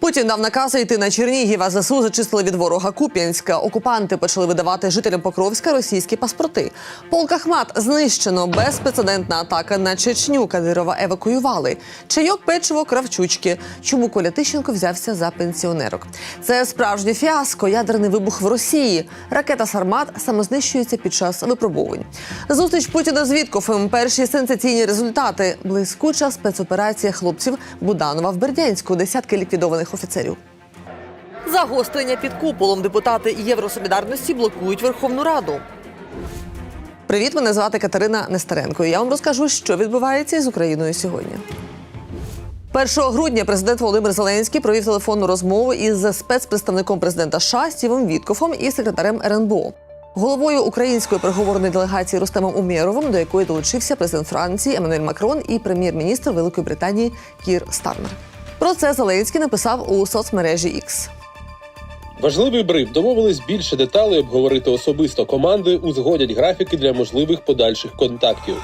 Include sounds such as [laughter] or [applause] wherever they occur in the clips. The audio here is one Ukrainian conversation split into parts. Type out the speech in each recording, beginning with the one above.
Путін дав накази йти на Чернігів, а ЗСУ зачистили від ворога Куп'янська. Окупанти почали видавати жителям Покровська російські паспорти. Полк Ахмат знищено безпрецедентна атака на Чечню. Кадирова евакуювали. Чайок, печиво, кравчучки. Чому Коля Тищенко взявся за пенсіонерок? Це справжнє фіаско, ядерний вибух в Росії. Ракета Сармат самознищується під час випробувань. Зустріч Путіна з Віткофом. Перші сенсаційні результати. Блискуча спецоперація хлопців Буданова в Бердянську. Десятки ліквідованих офіцерів. Загострення під куполом депутати Євросолідарності блокують Верховну Раду. Привіт, мене звати Катерина Нестеренко. і Я вам розкажу, що відбувається із Україною сьогодні. 1 грудня президент Володимир Зеленський провів телефонну розмову із спецпредставником президента США Стівом Віткофом і секретарем РНБО. Головою української переговорної делегації Рустемом Умєровим, до якої долучився президент Франції Еммануель Макрон і прем'єр-міністр Великої Британії Кір Стармер. Про це Зеленський написав у соцмережі X. Важливий бриф домовились більше деталей обговорити особисто команди, узгодять графіки для можливих подальших контактів.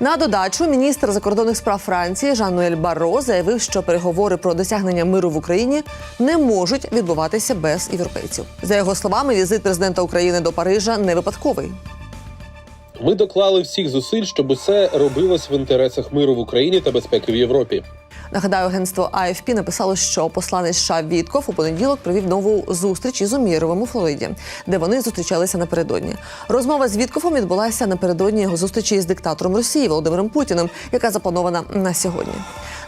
На додачу міністр закордонних справ Франції Жан-Ноель Барро заявив, що переговори про досягнення миру в Україні не можуть відбуватися без європейців. За його словами, візит президента України до Парижа не випадковий. Ми доклали всіх зусиль, щоб усе робилось в інтересах миру в Україні та безпеки в Європі. Нагадаю, агентство AFP написало, що посланець США Вітков у понеділок провів нову зустріч із Уміровим у Флориді, де вони зустрічалися напередодні. Розмова з Віткофом відбулася напередодні його зустрічі із диктатором Росії Володимиром Путіним, яка запланована на сьогодні.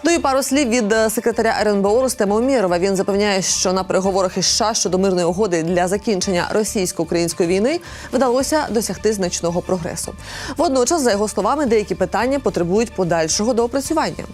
Ну і пару слів від е, секретаря РНБО Рустема Умєрова. Він запевняє, що на переговорах із США щодо мирної угоди для закінчення російсько-української війни вдалося досягти значного прогресу. Водночас, за його словами, деякі питання потребують подальшого доопрацювання.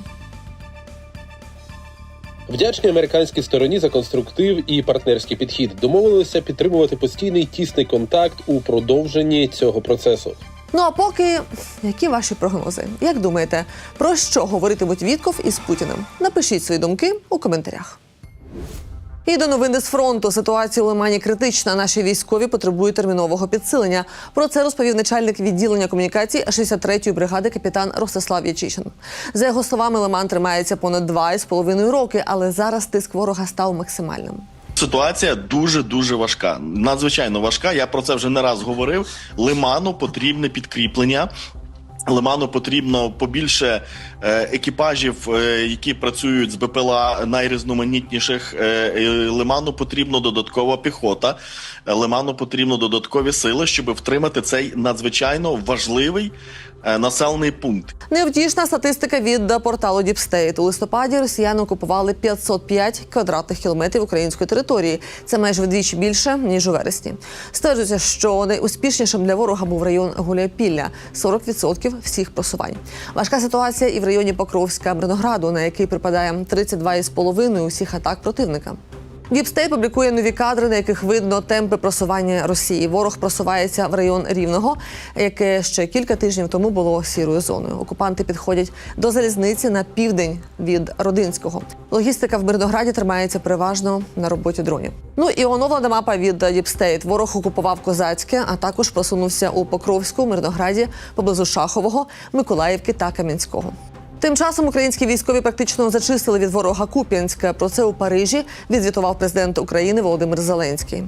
Вдячні американській стороні за конструктив і партнерський підхід. Домовилися підтримувати постійний тісний контакт у продовженні цього процесу. Ну а поки які ваші прогнози? Як думаєте, про що говоритимуть Вітков із Путіним? Напишіть свої думки у коментарях. І до новини з фронту ситуація у Лимані критична. Наші військові потребують термінового підсилення. Про це розповів начальник відділення комунікацій 63-ї бригади капітан Ростислав Ячишин. За його словами, Лиман тримається понад два із половиною роки, але зараз тиск ворога став максимальним. Ситуація дуже дуже важка, надзвичайно важка. Я про це вже не раз говорив. Лиману потрібне підкріплення. Лиману потрібно побільше е, екіпажів, е, які працюють з БПЛА найрізноманітніших. Е, Лиману потрібно додаткова піхота. Лиману потрібно додаткові сили, щоб втримати цей надзвичайно важливий населений пункт. Невтішна статистика від порталу Діпстейт. У листопаді росіяни окупували 505 квадратних кілометрів української території. Це майже вдвічі більше ніж у вересні. Стверджується, що найуспішнішим для ворога був район Гуляйпілля – 40% всіх просувань. Важка ситуація і в районі Покровська Мирнограду, на який припадає 32,5 усіх атак противника. Діпстей публікує нові кадри, на яких видно темпи просування Росії. Ворог просувається в район Рівного, яке ще кілька тижнів тому було сірою зоною. Окупанти підходять до залізниці на південь від Родинського. Логістика в Мирнограді тримається переважно на роботі дронів. Ну і оновлена мапа від Діпстейт. Ворог окупував Козацьке, а також просунувся у Покровську, Мирнограді, поблизу Шахового, Миколаївки та Кам'янського. Тим часом українські військові практично зачистили від ворога Куп'янська. Про це у Парижі відзвітував президент України Володимир Зеленський.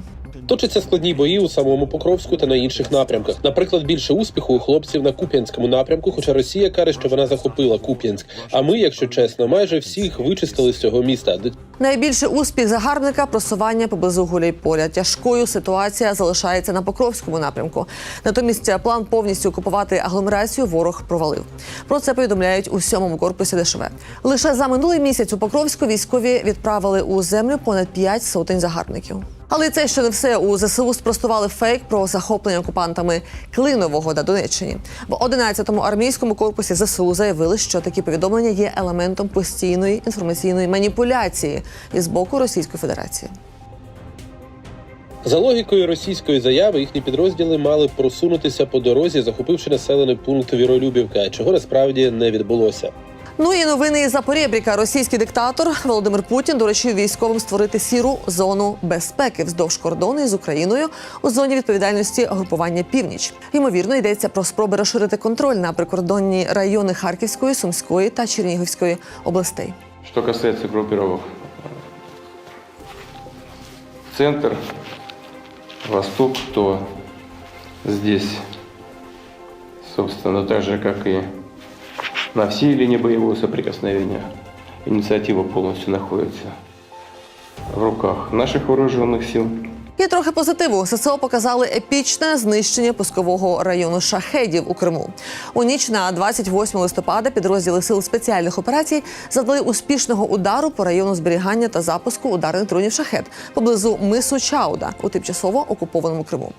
Точаться складні бої у самому Покровську та на інших напрямках. Наприклад, більше успіху у хлопців на Куп'янському напрямку, хоча Росія каже, що вона захопила Куп'янськ. А ми, якщо чесно, майже всіх вичистили з цього міста. Найбільший успіх загарбника просування поблизу Гуляйполя. Тяжкою ситуація залишається на Покровському напрямку. Натомість план повністю окупувати агломерацію ворог провалив. Про це повідомляють у сьомому корпусі ДШВ. Лише за минулий місяць у Покровську військові відправили у землю понад п'ять сотень загарбників. Але це ще не все. У ЗСУ спростували фейк про захоплення окупантами Клинового на Донеччині. В 11-му армійському корпусі ЗСУ заявили, що такі повідомлення є елементом постійної інформаційної маніпуляції із боку Російської Федерації. За логікою російської заяви, їхні підрозділи мали просунутися по дорозі, захопивши населений пункт Віролюбівка, чого насправді не відбулося. Ну і новини із Запорєбріка. Російський диктатор Володимир Путін доручив військовим створити сіру зону безпеки вздовж кордону із Україною у зоні відповідальності групування Північ. Ймовірно, йдеться про спроби розширити контроль на прикордонні райони Харківської, Сумської та Чернігівської областей. Что касается группировок центр, восток, то здесь, собственно, так же, как и на всей линии боевого соприкосновения, инициатива полностью находится в руках наших вооруженных сил. І трохи позитиву ССО показали епічне знищення пускового району шахедів у Криму. У ніч на 28 листопада підрозділи сил спеціальних операцій завдали успішного удару по району зберігання та запуску ударних дронів шахет поблизу мису Чауда у тимчасово окупованому Криму.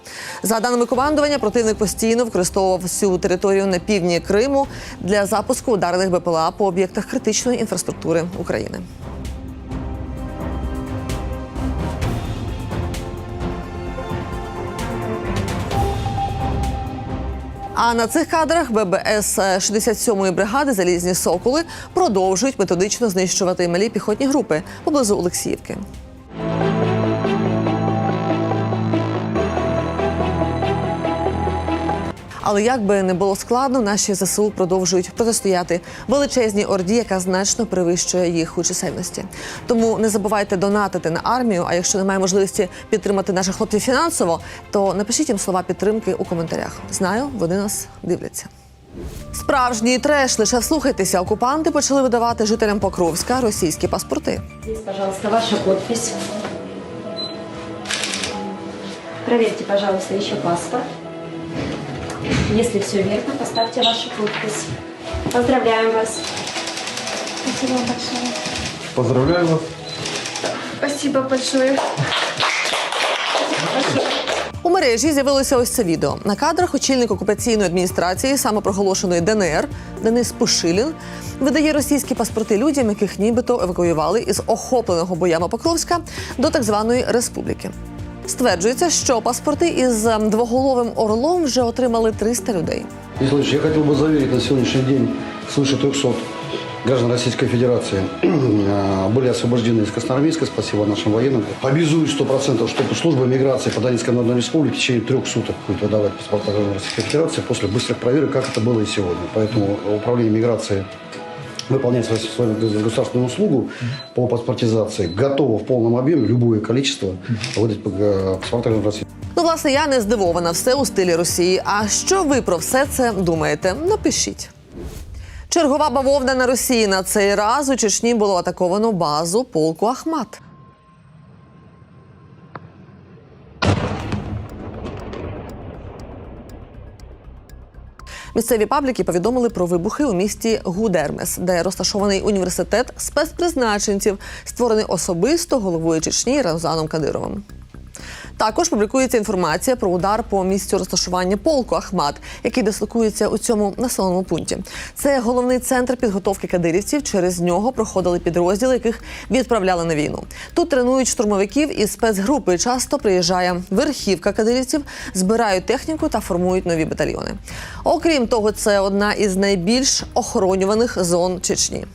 За даними командування, противник постійно використовував всю територію на півдні Криму для запуску ударних БПЛА по об'єктах критичної інфраструктури України. А на цих кадрах ББС 67-ї бригади залізні соколи продовжують методично знищувати малі піхотні групи поблизу Олексіївки. Але як би не було складно, наші ЗСУ продовжують протистояти величезній орді, яка значно перевищує їх у чисельності. Тому не забувайте донатити на армію. А якщо немає можливості підтримати наших хлопців фінансово, то напишіть їм слова підтримки у коментарях. Знаю, вони нас дивляться. Справжній треш, лише вслухайтеся. Окупанти почали видавати жителям Покровська російські паспорти. Пожалуйста, ваша подпись. Проверьте, пожалуйста, еще паспорт. Если все верно, поставьте вашу подпись. Поздравляем вас. Спасибо большое. Поздравляю вас. Спасибо большое. У мережі з'явилося ось це відео. На кадрах очільник окупаційної адміністрації самопроголошеної ДНР Денис Пушилін видає російські паспорти людям, яких нібито евакуювали із охопленого боями Покровська до так званої республіки. Стверджується, що паспорти із ем, двоголовим орлом вже отримали 300 людей. Владимирович, я хотел бы заверить, на сегодняшний день свыше 300 граждан Российской Федерации э, [clears throat] были освобождены из Красноармейска. Спасибо нашим военным. Обязуюсь 100%, что служба миграции по Донецкой Народной Республике в течение трех суток будет выдавать паспорта граждан Российской Федерации после быстрых проверок, как это было и сегодня. Поэтому управление миграции выполняет свою, свою государственную услугу по паспортизации. Готово в полном объеме любое количество выдать э, паспорта граждан России. Ну, власне, я не здивована все у стилі Росії. А що ви про все це думаєте? Напишіть. Чергова бавовна на Росії на цей раз у Чечні було атаковано базу полку Ахмат. Місцеві пабліки повідомили про вибухи у місті Гудермес, де розташований університет спецпризначенців, створений особисто головою Чечні Рамзаном Кадировим. Також публікується інформація про удар по місцю розташування полку Ахмат, який дислокується у цьому населеному пункті. Це головний центр підготовки кадирівців. Через нього проходили підрозділи, яких відправляли на війну. Тут тренують штурмовиків із спецгрупи. Часто приїжджає верхівка кадирівців, збирають техніку та формують нові батальйони. Окрім того, це одна із найбільш охоронюваних зон Чечні.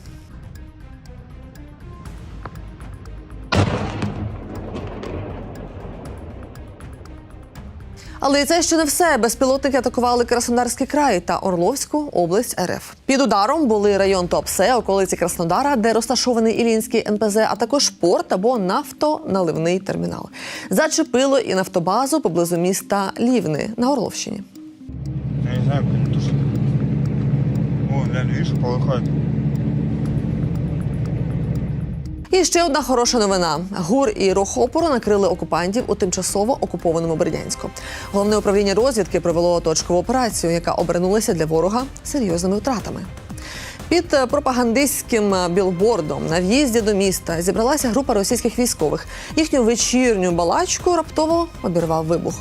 Але це ще не все. Безпілотники атакували Краснодарський край та Орловську область РФ. Під ударом були район Туапсе, околиці Краснодара, де розташований Ілінський НПЗ, а також порт або нафтоналивний термінал. Зачепило і нафтобазу поблизу міста Лівни на Орловщині. Я не знаю, как тушит. О, глянь, видишь, полыхает. І ще одна хороша новина: гур і рух опору накрили окупантів у тимчасово окупованому Бердянську. Головне управління розвідки провело точкову операцію, яка обернулася для ворога серйозними втратами. Під пропагандистським білбордом на в'їзді до міста зібралася група російських військових. Їхню вечірню балачку раптово обірвав вибух.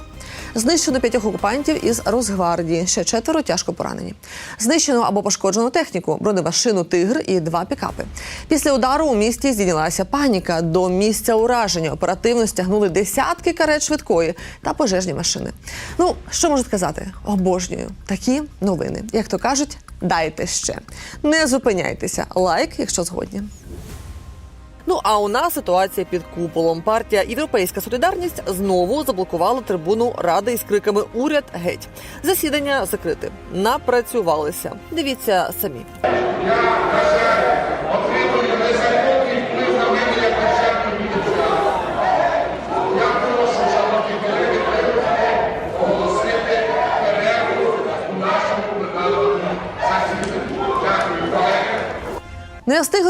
Знищено п'ятьох окупантів із Росгвардії, ще четверо тяжко поранені. Знищено або пошкоджено техніку, бронемашину Тигр і два пікапи. Після удару у місті здійнялася паніка. До місця ураження оперативно стягнули десятки карет швидкої та пожежні машини. Ну що можу сказати? Обожнюю такі новини. Як то кажуть, дайте ще. Не зупиняйтеся. Лайк, якщо згодні. Ну а у нас ситуація під куполом. Партія Європейська Солідарність знову заблокувала трибуну ради із криками Уряд геть. Засідання закрите. Напрацювалися. Дивіться самі.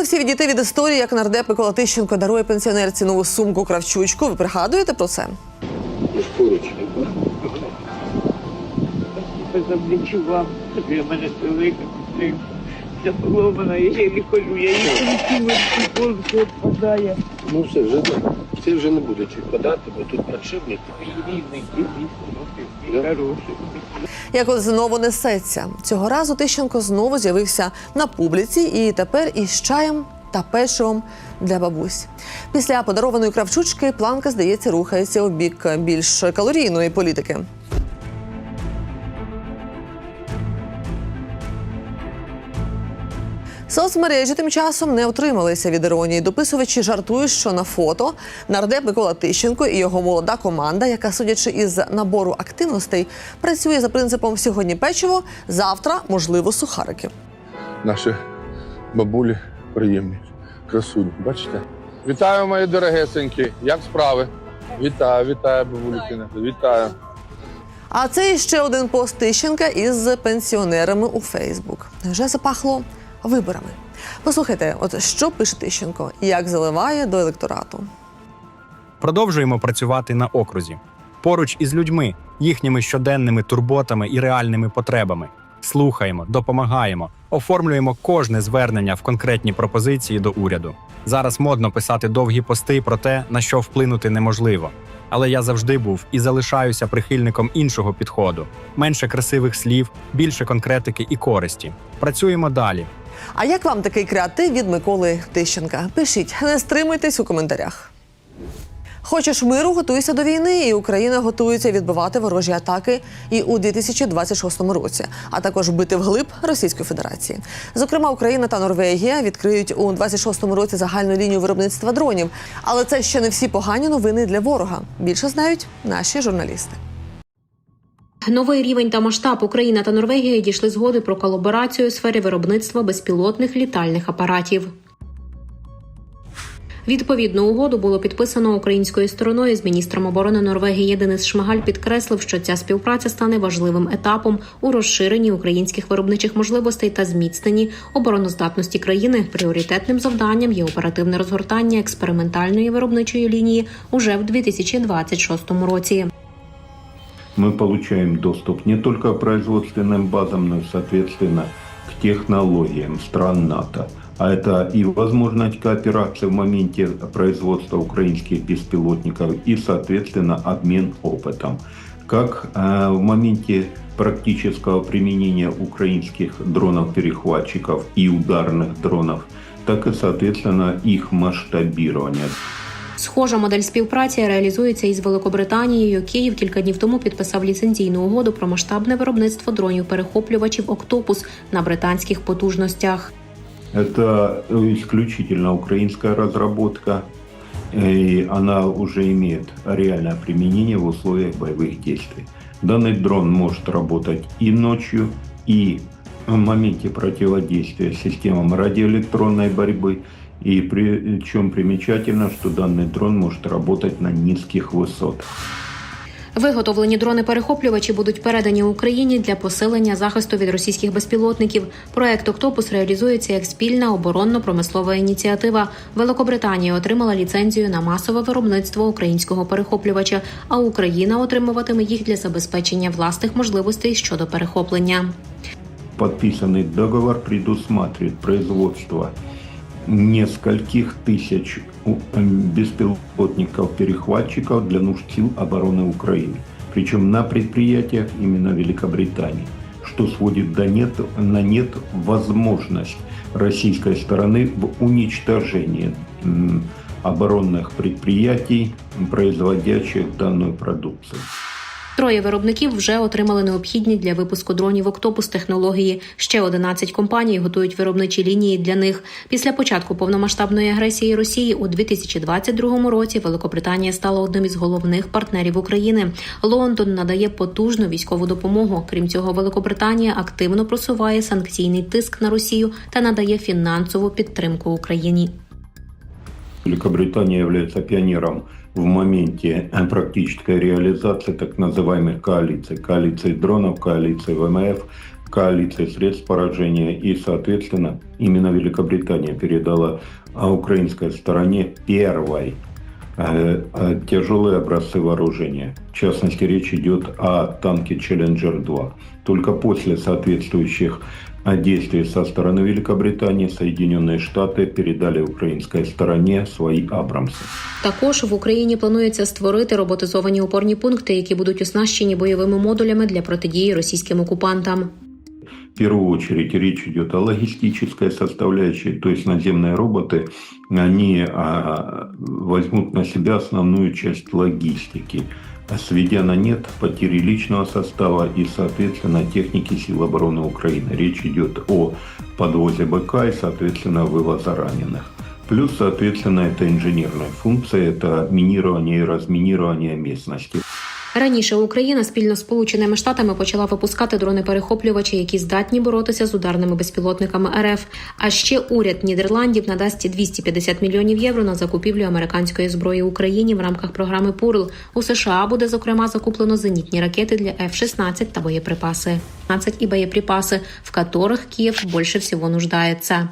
Всі відійти від історії, як нардеп Микола Тищенко дарує пенсіонерці нову сумку кравчучку. Ви пригадуєте про це? Завдячу вам, тобі мене мене велика підтримка. Ця поломана, я її хожу, я її полку відпадає. Ну все, вже, це вже не буде чуть подати, бо тут подшипник. Як знову несеться. Цього разу Тищенко знову з'явився на публіці і тепер із чаєм та печивом для бабусь. Після подарованої кравчучки планка, здається, рухається у бік більш калорійної політики. Соцмережі тим часом не отрималися від іронії. Дописувачі жартують, що на фото нардеп Микола Тищенко і його молода команда, яка, судячи із набору активностей, працює за принципом сьогодні печиво, завтра можливо сухарики. наші бабулі приємні, красуні. Бачите? Вітаю, мої дорогесенькі. Як справи? Вітаю, вітаю, бабулікина. Вітаю. А це ще один пост Тищенка із пенсіонерами у Фейсбук. Вже запахло виборами. Послухайте, от що пише Тищенко, як заливає до електорату. Продовжуємо працювати на окрузі поруч із людьми, їхніми щоденними турботами і реальними потребами. Слухаємо, допомагаємо, оформлюємо кожне звернення в конкретні пропозиції до уряду. Зараз модно писати довгі пости про те, на що вплинути неможливо. Але я завжди був і залишаюся прихильником іншого підходу: менше красивих слів, більше конкретики і користі. Працюємо далі. А як вам такий креатив від Миколи Тищенка? Пишіть, не стримуйтесь у коментарях. Хочеш миру, готуйся до війни, і Україна готується відбивати ворожі атаки і у 2026 році, а також бити вглиб Російської Федерації. Зокрема, Україна та Норвегія відкриють у 26-му році загальну лінію виробництва дронів. Але це ще не всі погані новини для ворога. Більше знають наші журналісти. Новий рівень та масштаб Україна та Норвегія дійшли згоди про колаборацію у сфері виробництва безпілотних літальних апаратів. Відповідну угоду було підписано українською стороною з міністром оборони Норвегії Денис Шмигаль підкреслив, що ця співпраця стане важливим етапом у розширенні українських виробничих можливостей та зміцненні обороноздатності країни. Пріоритетним завданням є оперативне розгортання експериментальної виробничої лінії уже в 2026 році. мы получаем доступ не только к производственным базам, но и, соответственно, к технологиям стран НАТО. А это и возможность кооперации в моменте производства украинских беспилотников и, соответственно, обмен опытом. Как э, в моменте практического применения украинских дронов-перехватчиков и ударных дронов, так и, соответственно, их масштабирование. Схожа модель співпраці реалізується із Великобританією. Київ кілька днів тому підписав ліцензійну угоду про масштабне виробництво дронів перехоплювачів Октопус на британських потужностях. Это исключительно украинская разработка, и она уже имеет реальное применение в условиях боевых действий. Данный дрон может работать и ночью, и в моменте противодействия системам радиоэлектронной борьбы. И причем примечательно, что данный дрон может работать на низких высотах. Виготовлені дрони-перехоплювачі будуть передані Україні для посилення захисту від російських безпілотників. Проект Октопус реалізується як спільна оборонно-промислова ініціатива. Великобританія отримала ліцензію на масове виробництво українського перехоплювача, а Україна отримуватиме їх для забезпечення власних можливостей щодо перехоплення. Подписанный договор предусматривает производство нескольких тысяч эм, беспилотников-перехватчиков для нужд сил обороны Украины. Причем на предприятиях именно Великобритании, что сводит до нет, на нет возможность российской стороны в уничтожении оборонных предприятий, производящих данную продукцию. Троє виробників вже отримали необхідні для випуску дронів Октопус технології. Ще 11 компаній готують виробничі лінії для них. Після початку повномасштабної агресії Росії у 2022 році Великобританія стала одним із головних партнерів України. Лондон надає потужну військову допомогу. Крім цього, Великобританія активно просуває санкційний тиск на Росію та надає фінансову підтримку Україні. Великобритания является пионером в моменте практической реализации так называемых коалиций. Коалиции дронов, коалиции ВМФ, коалиции средств поражения, и, соответственно, именно Великобритания передала а, украинской стороне первой э, э, тяжелые образцы вооружения. В частности, речь идет о танке «Челленджер-2». Только после соответствующих а, действий со стороны Великобритании Соединенные Штаты передали украинской стороне свои «Абрамсы». Також в Україні планується створити роботизовані опорні пункти, які будуть оснащені бойовими модулями для протидії російським окупантам. В первую очередь речь идет о логистической составляющей, то есть наземные роботы, они а, возьмут на себя основную часть логистики, сведя на нет потери личного состава и, соответственно, техники сил обороны Украины. Речь идет о подвозе БК и, соответственно, вывоза раненых. Плюс, соответственно, это инженерная функция, это минирование и разминирование местности. Раніше Україна спільно з Сполученими Штатами почала випускати дрони-перехоплювачі, які здатні боротися з ударними безпілотниками РФ. А ще уряд Нідерландів надасть 250 мільйонів євро на закупівлю американської зброї Україні в рамках програми ПУРЛ. У США буде зокрема закуплено зенітні ракети для F-16 та боєприпаси. 15 і боєприпаси, в которых Київ більше всього нуждається.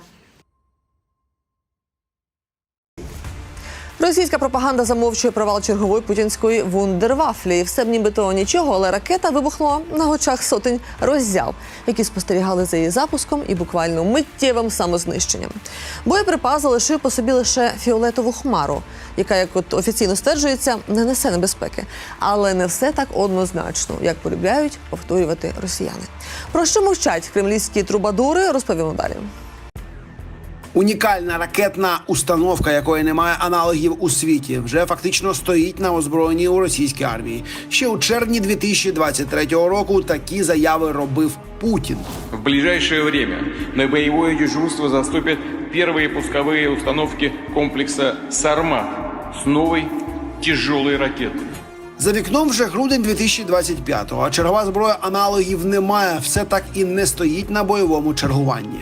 Російська пропаганда замовчує провал чергової путінської вундервафлі. Все б нібито нічого, але ракета вибухнула на очах сотень роззяв, які спостерігали за її запуском і буквально миттєвим самознищенням. Боєприпас залишив по собі лише фіолетову хмару, яка, як от офіційно стверджується, не несе небезпеки. Але не все так однозначно, як полюбляють повторювати росіяни. Про що мовчать кремлівські трубадури, розповімо далі. Унікальна ракетна установка, якої немає аналогів у світі, вже фактично стоїть на озброєнні у російській армії. Ще у червні 2023 року такі заяви робив Путін. В ближайшее время на боевое дежурство заступят первые пусковые установки комплекса «Сармат» с новой тяжелой ракетой. За вікном вже грудень 2025-го, а чергова зброя аналогів немає. Все так і не стоїть на бойовому чергуванні.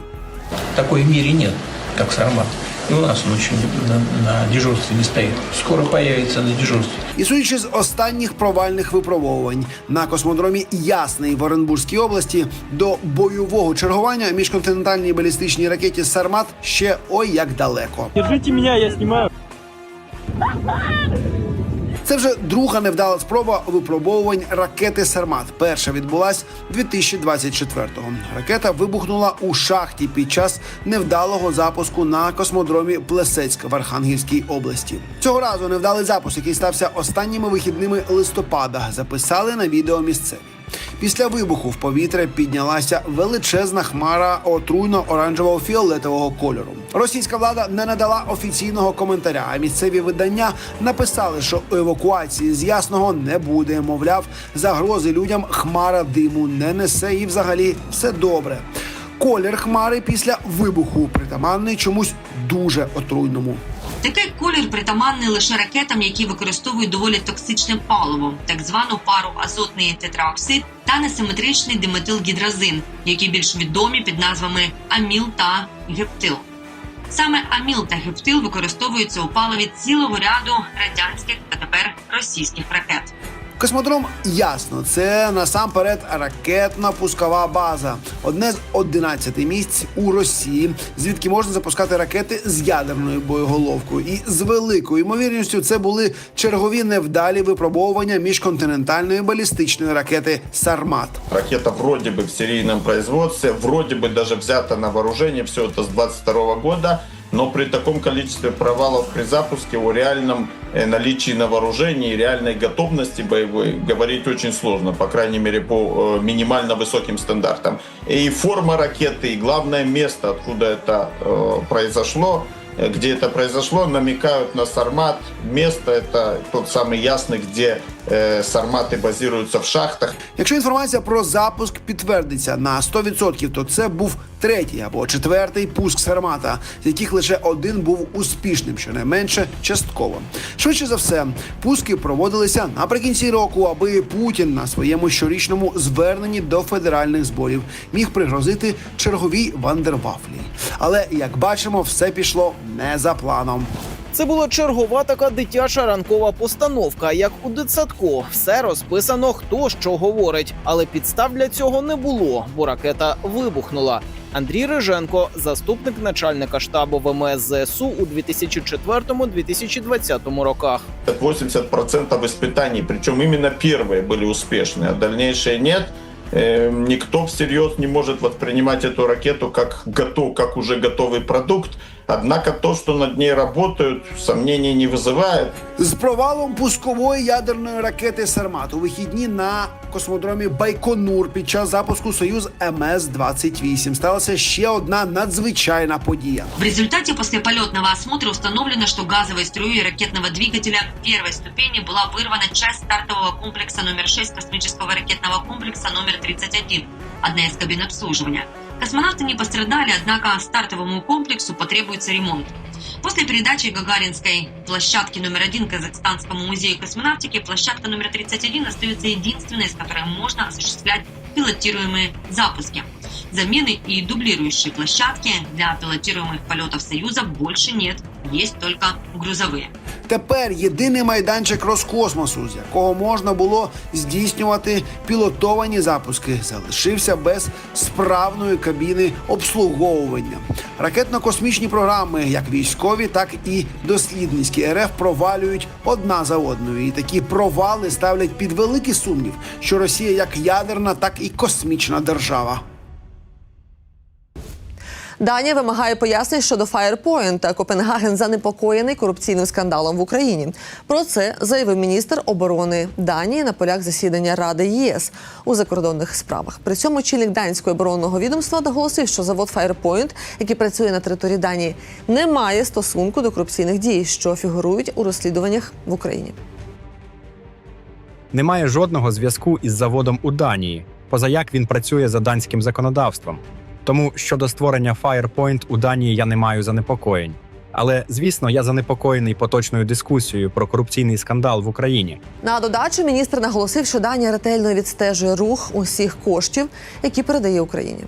Такой в мире нет, как Сармат. і у нас ночі на, на дежурстві не стоїть. Скоро появиться на дежурстві. І судячи з останніх провальних випробовувань на космодромі Ясний в Оренбурзькій області до бойового чергування міжконтинентальній балістичній ракеті Сармат ще ой як далеко. Держите мене, я снимаю. Це вже друга невдала спроба випробовувань ракети Сармат. Перша відбулась 2024-го. Ракета вибухнула у шахті під час невдалого запуску на космодромі Плесецьк в Архангельській області. Цього разу невдалий запуск, який стався останніми вихідними листопада, записали на відео місцеві. Після вибуху в повітря піднялася величезна хмара отруйно-оранжевого фіолетового кольору. Російська влада не надала офіційного коментаря. А місцеві видання написали, що евакуації з ясного не буде. Мовляв, загрози людям хмара диму не несе і взагалі все добре. Колір хмари після вибуху притаманний чомусь дуже отруйному. Такий колір притаманний лише ракетам, які використовують доволі токсичне паливо, так звану пару азотний тетраоксид та несиметричний диметилгідразин, які більш відомі під назвами аміл та гептил. Саме аміл та гептил використовуються у паливі цілого ряду радянських та тепер російських ракет. Космодром ясно, це насамперед ракетна пускова база, одне з 11 місць у Росії, звідки можна запускати ракети з ядерною боєголовкою. І з великою ймовірністю це були чергові невдалі випробовування міжконтинентальної балістичної ракети Сармат. Ракета вроде бы в серийном производстве, вроде бы даже взята на вооружение, все это с 22 года, но при таком количестве провалов при запуске о реальном э, наличии на вооружении и реальной готовности боевой говорить очень сложно, по крайней мере по э, минимально высоким стандартам. И форма ракеты, и главное место, откуда это э, произошло, э, где это произошло, намекают на Сармат. Место это тот самый ясный, где э, Сарматы базируются в шахтах. Якщо інформація про запуск підтвердиться на 100%, то це був третій або четвертий пуск Сармата, з яких лише один був успішним, щонайменше частково. Швидше за все, пуски проводилися наприкінці року, аби Путін на своєму щорічному зверненні до федеральних зборів міг пригрозити черговій вандервафлі. Але як бачимо, все пішло не за планом. Це була чергова така дитяча ранкова постановка, як у дитсадку. Все розписано, хто що говорить, але підстав для цього не було, бо ракета вибухнула. Андрій Риженко, заступник начальника штабу ВМС ЗСУ у 2004-2020 роках. 80% испытаний, причем именно первые были успешны, а дальнейшие нет. Э, Никто всерьез не может воспринимать эту ракету как готов, как уже готовый продукт. Однако то, что над ней работают, сомнений не вызывает. З провалом пускової ядерної ракети Сармат у вихідні на космодромі Байконур під час запуску Союз МС-28 сталася ще одна надзвичайна подія. В результате послеполетного осмотра установлено, что газовой струей ракетного двигателя первой ступени была вырвана часть стартового комплекса номер 6 космического ракетного комплекса номер 31, одна из кабин обслуживания. Космонавты не пострадали, однако стартовому комплексу потребуется ремонт. После передачи Гагаринской площадки номер один Казахстанскому музею космонавтики, площадка номер 31 остается единственной, с которой можно осуществлять пилотируемые запуски. Замены и дублирующие площадки для пилотируемых полетов Союза больше нет, есть только грузовые. Тепер єдиний майданчик Роскосмосу, з якого можна було здійснювати пілотовані запуски, залишився без справної кабіни обслуговування. Ракетно-космічні програми, як військові, так і дослідницькі РФ провалюють одна за одною. І такі провали ставлять під великий сумнів, що Росія як ядерна, так і космічна держава. Данія вимагає пояснень щодо Firepoint. Копенгаген занепокоєний корупційним скандалом в Україні. Про це заявив міністр оборони Данії на полях засідання Ради ЄС у закордонних справах. При цьому очільник данського оборонного відомства наголосив, що завод Firepoint, який працює на території Данії, не має стосунку до корупційних дій, що фігурують у розслідуваннях в Україні. Немає жодного зв'язку із заводом у Данії, поза як він працює за данським законодавством. Тому щодо створення Firepoint у Данії я не маю занепокоєнь. Але звісно, я занепокоєний поточною дискусією про корупційний скандал в Україні. На додачу міністр наголосив, що Данія ретельно відстежує рух усіх коштів, які передає Україні.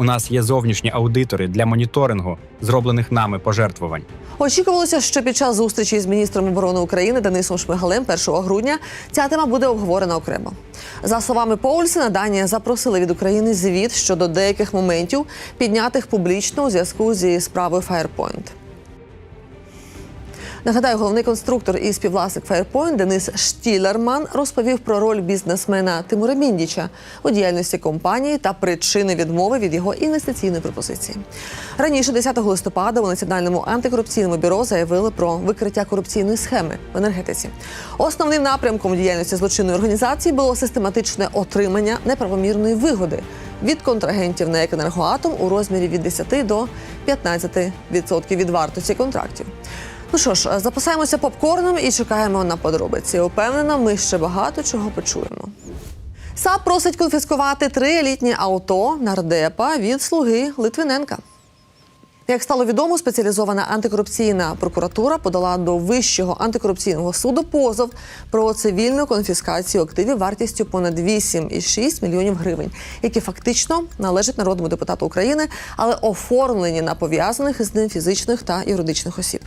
У нас є зовнішні аудитори для моніторингу зроблених нами пожертвувань. Очікувалося, що під час зустрічі з міністром оборони України Денисом Шмигалем 1 грудня ця тема буде обговорена окремо. За словами Поульсена, Данія запросили від України звіт щодо деяких моментів, піднятих публічно у зв'язку зі справою Firepoint. Нагадаю, головний конструктор і співвласник Firepoint Денис Штілерман розповів про роль бізнесмена Тимура Міндіча у діяльності компанії та причини відмови від його інвестиційної пропозиції. Раніше, 10 листопада, у Національному антикорупційному бюро заявили про викриття корупційної схеми в енергетиці. Основним напрямком діяльності злочинної організації було систематичне отримання неправомірної вигоди від контрагентів на «Екенергоатом» у розмірі від 10 до 15% від вартості контрактів. Ну що ж, запасаємося попкорном і чекаємо на подробиці. Упевнена, ми ще багато чого почуємо. САП просить конфіскувати три елітні авто нардепа від слуги Литвиненка. Як стало відомо, спеціалізована антикорупційна прокуратура подала до Вищого антикорупційного суду позов про цивільну конфіскацію активів вартістю понад 8,6 мільйонів гривень, які фактично належать народному депутату України, але оформлені на пов'язаних з ним фізичних та юридичних осіб.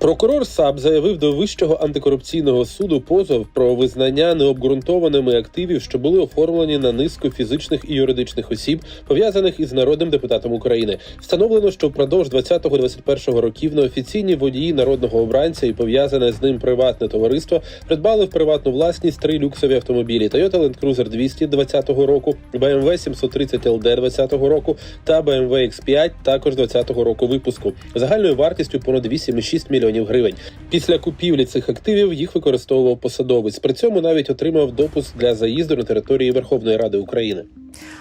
Прокурор САП заявив до Вищого антикорупційного суду позов про визнання необґрунтованими активів, що були оформлені на низку фізичних і юридичних осіб, пов'язаних із народним депутатом України. Встановлено, що впродовж 20-21 років неофіційні водії народного обранця і пов'язане з ним приватне товариство придбали в приватну власність три люксові автомобілі: Toyota Land Cruiser 200 20 року, BMW 730 LD 20 року та BMW X5 також 20 року випуску загальною вартістю понад 8,6 мільйонів гривень. Після купівлі цих активів їх використовував посадовець. При цьому навіть отримав допуск для заїзду на території Верховної Ради України.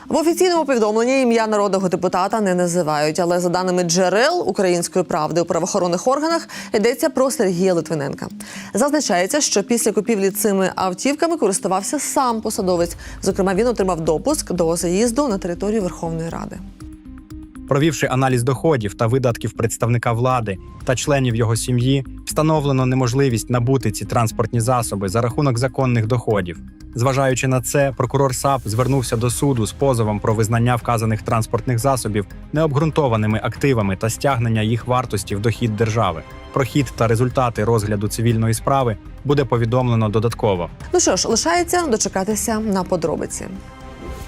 В офіційному повідомленні ім'я народного депутата не називають, але за даними джерел української правди у правоохоронних органах йдеться про Сергія Литвиненка. Зазначається, що після купівлі цими автівками користувався сам посадовець. Зокрема, він отримав допуск до заїзду на територію Верховної Ради. Провівши аналіз доходів та видатків представника влади та членів його сім'ї, Встановлено неможливість набути ці транспортні засоби за рахунок законних доходів. Зважаючи на це, прокурор САП звернувся до суду з позовом про визнання вказаних транспортних засобів необґрунтованими активами та стягнення їх вартості в дохід держави. Про хід та результати розгляду цивільної справи буде повідомлено додатково. Ну що ж, лишається дочекатися на подробиці.